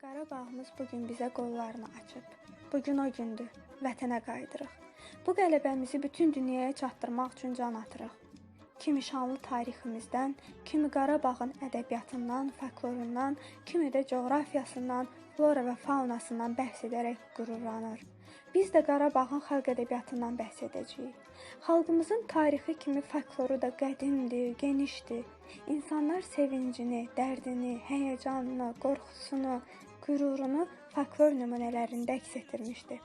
Qarabağımız bu gün bizə qollarını açıb. Bu gün o gündür. Vətənə qayıdırıq. Bu qələbəmizi bütün dünyaya çatdırmaq üçün can atırıq. Kimi şanlı tariximizdən, kimi Qarabağın ədəbiyyatından, folklorundan, kimi də coğrafiyasından, flora və faunasından bəhs edərək qürurlanır. Biz də Qarabağın xalq ədəbiyyatından bəhs edəcəyik. Xalqımızın tarixi kimi folkloru da qədimdir, genişdir. İnsanlar sevincini, dərdini, həyəcanını, qorxusunu, qürurunu folklor nümunələrində əks etdirmişdir.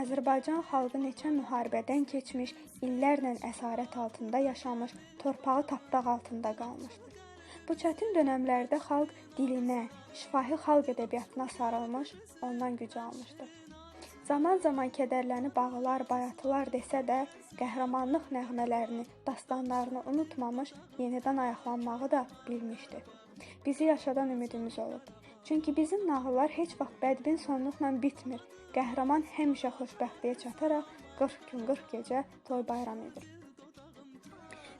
Azərbaycan xalqı neçə müharibədən keçmiş, illərlə əsarət altında yaşamış, torpağı tapdaq altında qalmışdır. Bu çətin dövrlərdə xalq dilinə, şifahi xalq ədəbiyyatına sarılmış, ondan güc almışdır. Zaman-zaman kədərlənib ağlar, bayatılar desə də, qəhrəmanlıq nəğmələrini, dastanlarını unutmamış, yenidən ayaqlanmağı da bilmişdi. Bizi yaşadan ümidimiz olub. Çünki bizim nağıllar heç vaxt bədbin sonluqla bitmir. Qəhrəman həmişə xoşbəxtliyə çataraq 40 gün 40 gecə toy bayram edir.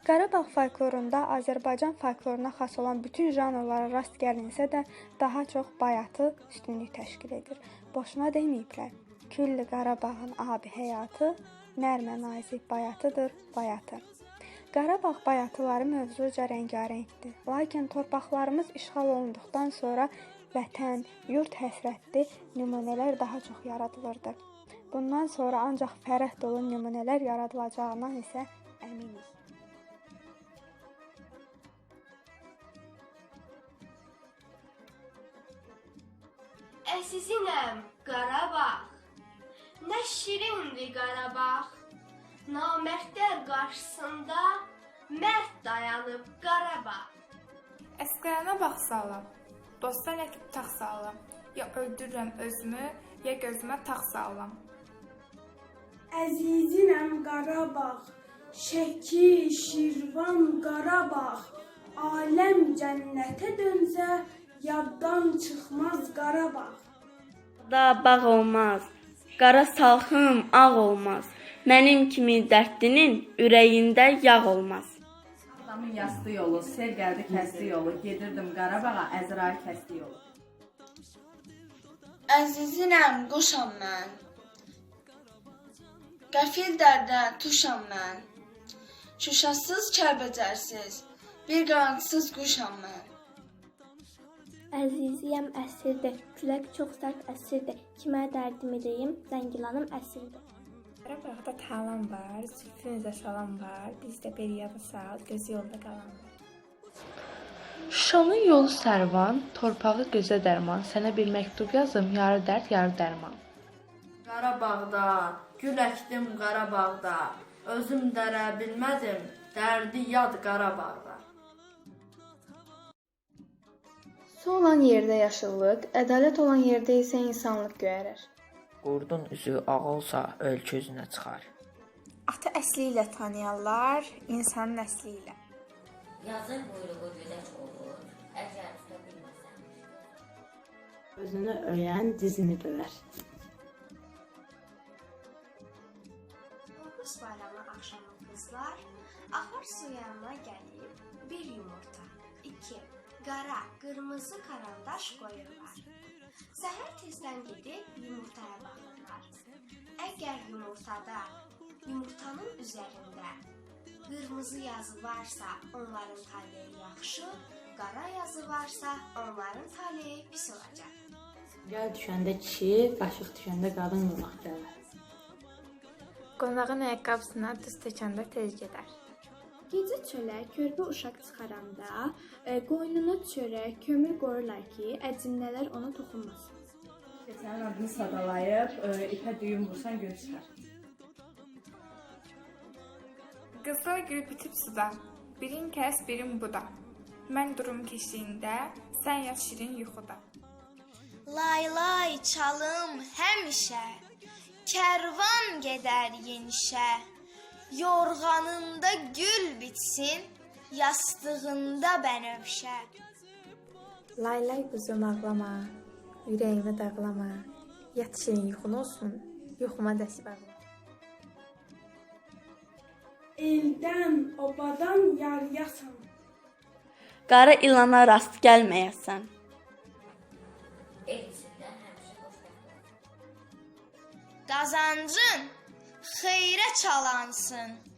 Qarabağ folklorunda Azərbaycan folkloruna xas olan bütün janrlara rast gəlinsə də, daha çox bayatı üstünlük təşkil edir. Boşuna deməyiblər. Külli Qarabağın abi həyatı, nərmə nazik bayatıdır, bayatı. Qarabağ bayatıları mövzuca rəngarəngdir. Lakin torpaqlarımız işğal olunduqdan sonra vətən, yurt həsrətli nümunələr daha çox yaradılırdı. Bundan sonra ancaq fərəh dolu nümunələr yaradılacağından isə əminik. Əziziməm Qarabağ. Nə şirindir Qarabağ. Namərdlər qarşısında mərd dayanıb Qarabağ. Əsqərana bax sağlam. Dostlar əkib tax sağlam. Ya öldürürəm özümü, ya gözümə tax sağlam. Əziziməm Qarabağ, Şəki, Şirvan, Qarabağ. Aləm cənnətə dönsə, yaddan çıxmaz Qarabağ. Da bağ olmaz. Qara salxım ağ olmaz. Mənim kimi dərdlinin ürəyində yağ olmaz. Adamın yastı yolu, sel gəldi kəsdi yolu. Gedirdim Qarabağa, Əzrail kəsdi yolu. Əzizinəm, quşam mən. Qəfil dərdə tuşam mən. Şuşasız, kərbəcərsiz, bir qanadsız quşam mən. Əziziyəm əsirdir, külək çox sərt əsirdir. Kimə dərdimi deyim, zəngilanım əsirdir. Qarabağda talan var, zülfünüzə salam var. Bizdə bir yada sağ, gözü yolda qalan var. Şuşanın yolu sərvan, torpağı gözə dərman. Sənə bir məktub yazım, yarı dərd, yarı dərman. Qarabağda, gül əkdim Qarabağda. Özüm dərə bilmədim, dərdi yad Qarabağda. Su olan yerdə yaşıllıq, ədalət olan yerdə isə insanlıq göyərir. Qurdun üzü ağ olsa ölkə üzünə çıxar. Atı əsli ilə tanıyanlar, insanın əsli ilə. Yazın quyruğu güləç olur, əgər tuta bilməsən. Özünü öyən dizini dölər. Qobus bayramı axşamı qızlar axar su yanına gəlib bir yumurta, iki qara, qırmızı karandaş qoyurlar. Səhər tezdən gedib yumurtaya baxırlar. Əgər yumurtada yumurtanın üzərində qırmızı yazı varsa, onların taleyi yaxşı, qara yazı varsa, onların taleyi pis olacaq. Gəl düşəndə kişi, qaşıq düşəndə qadın olmaq gələr. Qonağın ayaqqabısına duz tökəndə tez gedər. Gecə çölə körpə uşaq çıxaranda, e, qoynuna çörək, kömür qoyurlar ki, əcinlələr ona toxunmasın. Sənin adını sadalayıb, ə, ipə düyün vursan gün çıxar. Qızlar gülüb bitib suda. Birin kəs, birin buda. Mən durum keşiyində, sən yat şirin yuxuda. Lay lay çalım həmişə. Kərvan gedər yenişə. Yorganında gül bitsin, yastığında ben öpşe. Lay lay üzüm ağlama, yüreğini dağlama. Yat şirin yuxun olsun, yuxuma dəsib ağla. Eldən, obadan yaryasan. Qara ilana rast gəlməyəsən. Qazancın hayra çalansın.